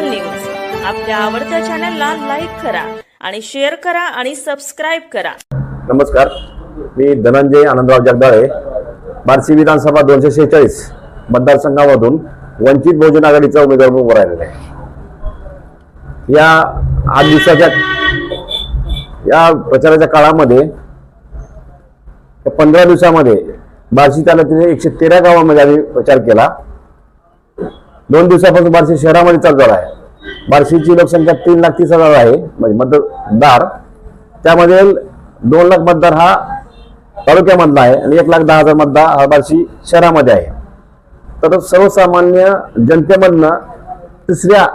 Mahakal news. आपल्या आवडत्या चॅनलला लाईक करा आणि शेअर करा आणि सबस्क्राईब करा. नमस्कार. मी धनंजय आनंदराव जगदाळे. बार्शी विधानसभा दोनशे शेहेचाळीस मतदारसंघामधून वंचित बहुजन आघाडीचा उमेदवार म्हणून उभा राहिलेला आहे. या आठ दिवसाच्या या प्रचाराच्या काळामध्ये पंधरा दिवसामध्ये बार्शी तालुक्यातील एकशे तेरा गावामध्ये आम्ही प्रचार केला. दोन दिवसापासून बार्शी शहरामध्ये चालू झाला आहे. बार्शीची लोकसंख्या तीन लाख तीस हजार आहे म्हणजे मतदार त्यामध्ये दोन लाख मतदार हा तालुक्यामधला आहे आणि एक लाख दहा हजार मतदार हा बार्शी शहरामध्ये आहे. तर सर्वसामान्य जनतेमधनं तिसऱ्या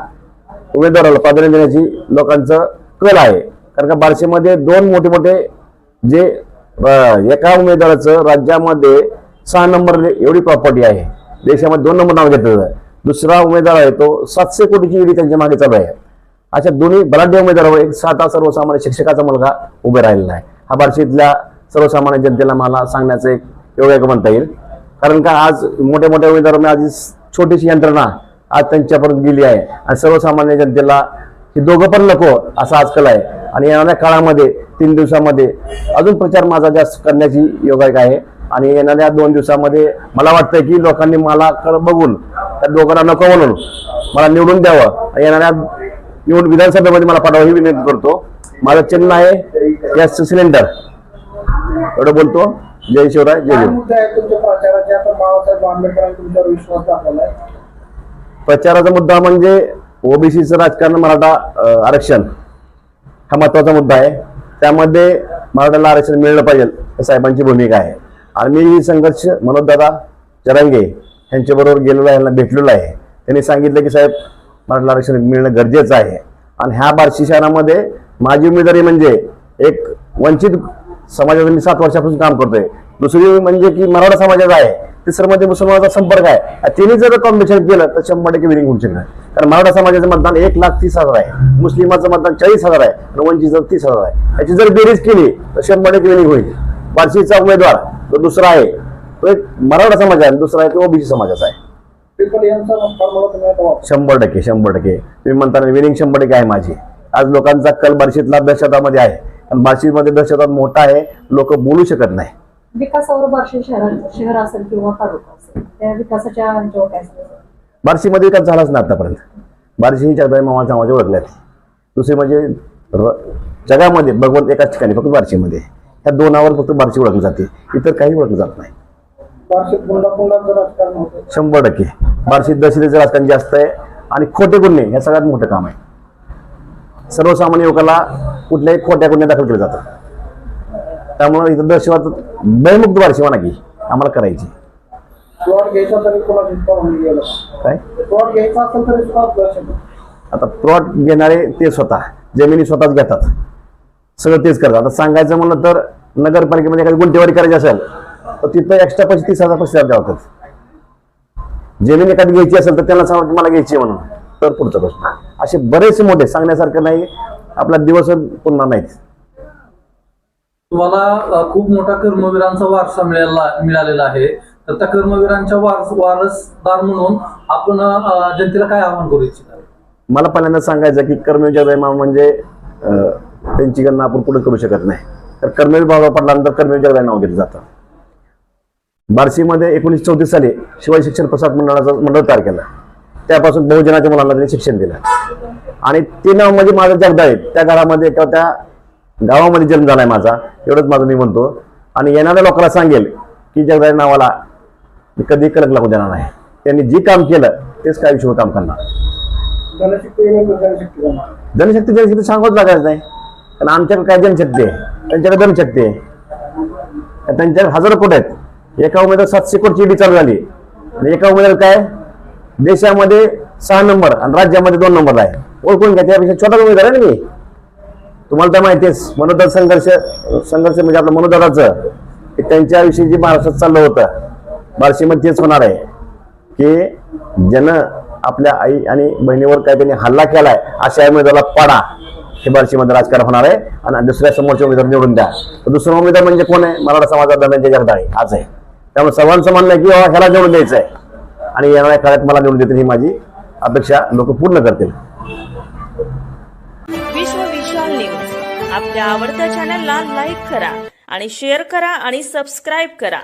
उमेदवाराला प्राधान्य देण्याची लोकांचं कल आहे. कारण का बार्शीमध्ये दोन मोठे मोठे जे एका उमेदवाराचं राज्यामध्ये सहा नंबर एवढी प्रॉपर्टी आहे. देशामध्ये दोन नंबर नाव घेतलं जातं. दुसरा उमेदवार आहे तो सातशे कोटीची ईडी त्यांच्या मागे चालू आहे. अशा दोन्ही बलाढ्य उमेदवारावर एक साधा सर्वसामान्य शिक्षकाचा मुलगा उभे राहिलेला आहे. हा बार्शीतल्या सर्वसामान्य जनतेला मला सांगण्याचं एक योग्य म्हणता येईल. कारण का आज मोठ्या मोठ्या उमेदवारांना म्हणजे आज छोटीशी यंत्रणा आज त्यांच्यापर्यंत गेली आहे. आणि सर्वसामान्य जनतेला हे दोघं पण नको असं आजकाल आहे. आणि येणाऱ्या काळामध्ये तीन दिवसामध्ये अजून प्रचार माझा जास्त करण्याची योगायक आहे. आणि येणाऱ्या दोन दिवसामध्ये मला वाटतंय की लोकांनी मला बघून त्या दोघांना नको म्हणून. मला निवडून द्यावं. येणाऱ्या निवड विधानसभेमध्ये मला पाठवा ही विनंती करतो. माझं चिन्ह आहे गॅस सिलेंडर एवढं बोलतो. जय शिवराय जय तुमच्या प्रचाराचे? मुद्दा म्हणजे ओबीसीचं राजकारण मराठा आरक्षण. हा महत्त्वाचा मुद्दा आहे. त्यामध्ये मराठाला आरक्षण मिळलं पाहिजे हे साहेबांची भूमिका आहे. आणि मी संघर्ष मनोजदादा जरांगे त्यांच्याबरोबर गेलेलो आहे भेटलेलो आहे. त्यांनी सांगितलं की साहेब मराठा आरक्षण मिळणं गरजेचं आहे. आणि ह्या बार्शी शहरामध्ये माझी उमेदवारी म्हणजे एक वंचित समाजाचं मी सात वर्षापासून काम करतोय. दुसरी म्हणजे की मराठा समाजाचा आहे. तिसरं म्हणजे मुसलमानाचा संपर्क आहे. तिने जर कॉम्बिनेशन केलं तर शंभर टक्के विनिंग होऊ शकणार. कारण मराठा समाजाचं मतदान एक लाख तीस हजार आहे. मुस्लिमाचं मतदान चाळीस हजार आहे. आणि वंचितचं तीस हजार आहे. याची जर बेरीज केली तर शंभर टक्के विनिंग होईल. बार्शीचा उमेदवार तो दुसरा आहे तो एक मराठा समाज आहे आणि दुसरा आहे तो ओबीसी समाजाचा आहे. ट्रिपल एमचा फॉर्म्युला तुम्ही आता वापरा. शंभर टक्के शंभर टक्के. तुम्ही म्हणताना विनिंग शंभर टक्के आहे माझी. आज लोकांचा कल बार्शीतला दहशतामध्ये आहे. आणि बार्शीमध्ये दहशतवाद मोठा आहे लोक बोलू शकत नाही. विकासावर बार्शी शहरात शहर असेल किंवा तालुका असेल त्या विकासाच्या ह्याच्यावर काय सांगायचं बार्शीमध्ये विकास झालाच नाही आतापर्यंत. बार्शी ही जगदाई मामा समाज ओळखल्यात दुसरी म्हणजे र- जगामध्ये भगवंत एकाच ठिकाणी फक्त बार्शीमध्ये. ह्या दोनावर फक्त बार्शी ओळखली जाते. इतर काही ओळखलं जात नाही. शंभर टक्के. बार्शीत दहशतीचं राजकारण जास्त आहे. आणि खोटे गुन्हे हे सगळ्यात मोठं काम आहे. सर्वसामान्य युवकाला कुठल्याही खोट्या गुन्हे दाखल केले जातात. त्यामुळे इथं दहशतवाद बार्शी म्हणा की आम्हाला करायची. काय? आता प्लॉट घेणारे ते स्वतः जमिनी स्वतःच घेतात. सगळं तेच करतात. आता सांगायचं म्हणलं तर नगरपालिकेमध्ये एखादी गुंठेवारी करायची असेल तिथं एक्स्ट्रा पैसे तीस हजार पैसे द्यावे लागतात जमीन एखादी घ्यायची असेल तर त्यांना सांगा की मला घ्यायची म्हणून. तर पुढचा प्रश्न. असे बरेचसे मोठे सांगण्यासारखं नाही आपला दिवस पुन्हा नाहीत तुम्हाला खूप मोठा कर्मवीरांचा वारसा मिळाला मिळालेला आहे. तर त्या कर्मवीरांच्या वारस वारसदार म्हणून आपण जनतेला काय आवाहन करू इच्छिता? मला पहिल्यांदा सांगायचं की कर्मवीर जगदाय म्हणजे त्यांची गणना आपण पुढे करू शकत नाही. तर कर्मवीर बाबा पडल्यानंतर कर्मवीर जगदाय नाव घेतलं जातं. बार्शीमध्ये एकोणीसशे चौतीस साली शिवाय शिक्षण प्रसाद मंडळाचं मंडळ तयार केलं. त्यापासून बहुजनाच्या मुलांना त्यांनी शिक्षण दिलं. आणि ते नाव म्हणजे माझं जगदाय त्या घरामध्ये किंवा त्या गावामध्ये जन्म झालाय माझा. एवढंच माझं मी म्हणतो. आणि येणाऱ्या लोकांना सांगेल की जगदाय नावाला मी कधी कलक लागू देणार नाही. त्यांनी जे काम केलं तेच काय विषय काम करणार जनशक्ती जनशक्ती सांगूच लागायचं नाही. कारण आमच्याकडे काय जनशक्ती आहे? त्यांच्याकडे जनशक्ती आहे. त्यांच्याकडे हजारो कोट आहेत. एका उमेदवार सातशे कोटची ईडी चालू झाली. आणि एका उमेदवार काय? देशामध्ये सहा नंबर आणि राज्यामध्ये दोन नंबर आहे. ओळखून घ्या त्यापेक्षा छोटा उमेदवार आहे ना मी. तुम्हाला तर माहितीच मनोदर संघर्ष संघर्ष म्हणजे आपलं मनोदराचं त्यांच्याविषयी जे महाराष्ट्रात चाललं होतं बार्शीमध्ये तेच होणार आहे. की जन आपल्या आई आणि बहिणीवर काय त्यांनी हल्ला केलाय अशा उमेदवाराला पाडा. हे बार्शीमध्ये राजकारण होणार आहे. आणि दुसऱ्या समोरच्या उमेदवार निवडून द्या. दुसरा उमेदवार म्हणजे कोण आहे? मराठा समाजात धनंजय जगदाळे. आज आहे. त्यामुळे सर्वांचं म्हणणं आहे की ह्याला निवडून द्यायचं आहे आणि येणाऱ्या काळात मला निवडून देतील ही माझी अपेक्षा लोक पूर्ण करतील. विश्व विशाल न्यूज. आपल्या आवडत्या चॅनलला लाईक करा आणि शेअर करा आणि सबस्क्राईब करा.